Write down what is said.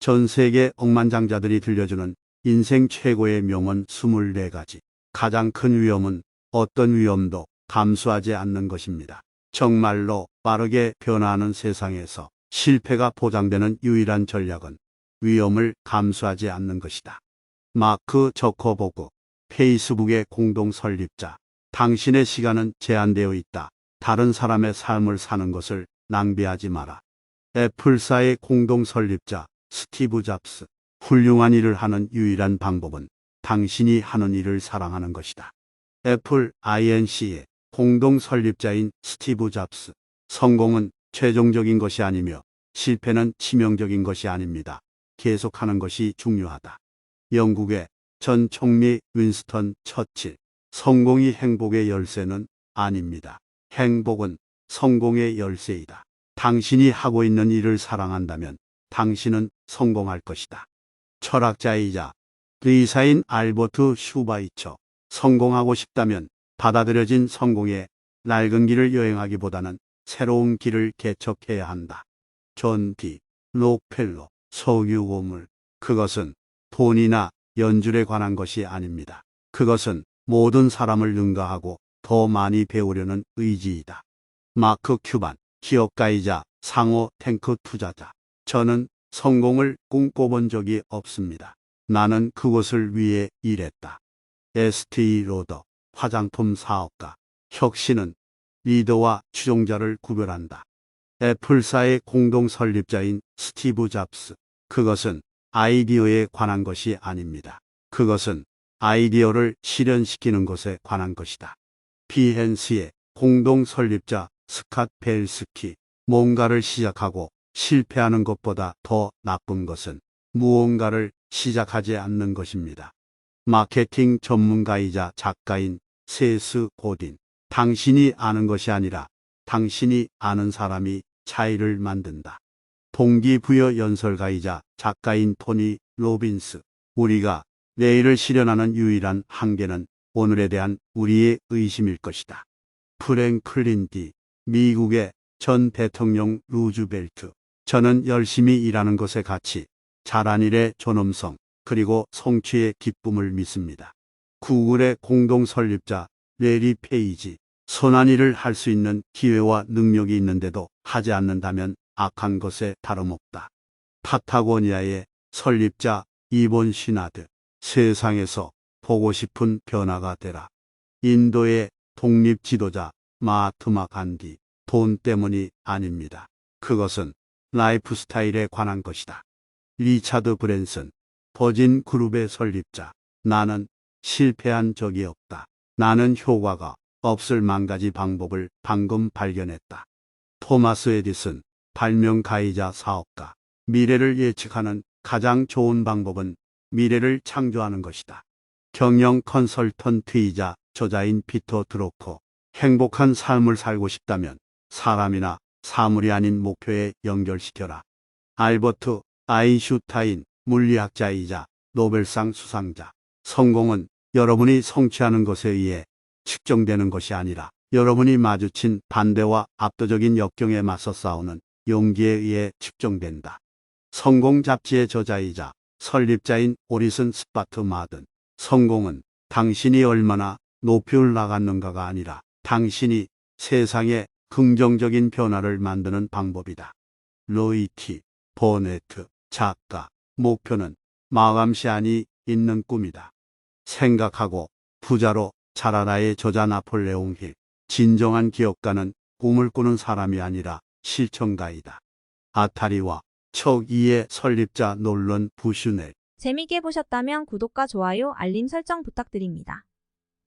전 세계 억만장자들이 들려주는 인생 최고의 명언 24가지. 가장 큰 위험은 어떤 위험도 감수하지 않는 것입니다. 정말로 빠르게 변화하는 세상에서 실패가 보장되는 유일한 전략은 위험을 감수하지 않는 것이다. 마크 저커버그, 페이스북의 공동 설립자. 당신의 시간은 제한되어 있다. 다른 사람의 삶을 사는 것을 낭비하지 마라. 애플사의 공동 설립자 스티브 잡스. 훌륭한 일을 하는 유일한 방법은 당신이 하는 일을 사랑하는 것이다. 애플 INC의 공동 설립자인 스티브 잡스. 성공은 최종적인 것이 아니며 실패는 치명적인 것이 아닙니다. 계속하는 것이 중요하다. 영국의 전 총리 윈스턴 처칠. 성공이 행복의 열쇠는 아닙니다. 행복은 성공의 열쇠이다. 당신이 하고 있는 일을 사랑한다면 당신은 성공할 것이다. 철학자이자 의사인 알버트 슈바이처. 성공하고 싶다면 받아들여진 성공의 낡은 길을 여행하기보다는 새로운 길을 개척해야 한다. 존디 록펠러 소유고물 그것은 돈이나 연줄에 관한 것이 아닙니다. 그것은 모든 사람을 능가하고 더 많이 배우려는 의지이다. 마크 큐반 기업가이자 상호 탱크 투자자. 저는 성공을 꿈꿔본 적이 없습니다. 나는 그것을 위해 일했다. ST 로더 화장품 사업가. 혁신은 리더와 추종자를 구별한다. 애플사의 공동 설립자인 스티브 잡스. 그것은 아이디어에 관한 것이 아닙니다. 그것은 아이디어를 실현시키는 것에 관한 것이다. 비헨스의 공동 설립자 스캇 벨스키. 뭔가를 시작하고 실패하는 것보다 더 나쁜 것은 무언가를 시작하지 않는 것입니다. 마케팅 전문가이자 작가인 세스 고딘. 당신이 아는 것이 아니라 당신이 아는 사람이 차이를 만든다. 동기부여 연설가이자 작가인 토니 로빈스. 우리가 내일을 실현하는 유일한 한계는 오늘에 대한 우리의 의심일 것이다. 프랭클린 디 미국의 전 대통령 루즈벨트. 저는 열심히 일하는 것의 가치, 잘한 일의 존엄성, 그리고 성취의 기쁨을 믿습니다. 구글의 공동 설립자 레리 페이지. 선한 일을 할 수 있는 기회와 능력이 있는데도 하지 않는다면 악한 것에 다름없다. 파타고니아의 설립자 이본 시나드. 세상에서 보고 싶은 변화가 되라. 인도의 독립 지도자 마하트마 간디. 돈 때문이 아닙니다. 그것은 라이프 스타일에 관한 것이다. 리차드 브랜슨. 버진 그룹의 설립자. 나는 실패한 적이 없다. 나는 효과가 없을 만 가지 방법을 방금 발견했다. 토마스 에디슨, 발명가이자 사업가. 미래를 예측하는 가장 좋은 방법은 미래를 창조하는 것이다. 경영 컨설턴트이자 저자인 피터 드로커. 행복한 삶을 살고 싶다면 사람이나 사물이 아닌 목표에 연결시켜라. 알버트 아인슈타인 물리학자이자 노벨상 수상자. 성공은 여러분이 성취하는 것에 의해 측정되는 것이 아니라 여러분이 마주친 반대와 압도적인 역경에 맞서 싸우는 용기에 의해 측정된다. 성공 잡지의 저자이자 설립자인 오리슨 스파트 마든. 성공은 당신이 얼마나 높이 올라갔는가가 아니라 당신이 세상에 긍정적인 변화를 만드는 방법이다. 로이티, 보네트, 작가, 목표는 마감 시한이 있는 꿈이다. 생각하고 부자로 자라라의 저자 나폴레옹 힐. 진정한 기업가는 꿈을 꾸는 사람이 아니라 실천가이다. 아타리와 척2의 설립자 놀런 부슈넬. 재미있게 보셨다면 구독과 좋아요, 알림 설정 부탁드립니다.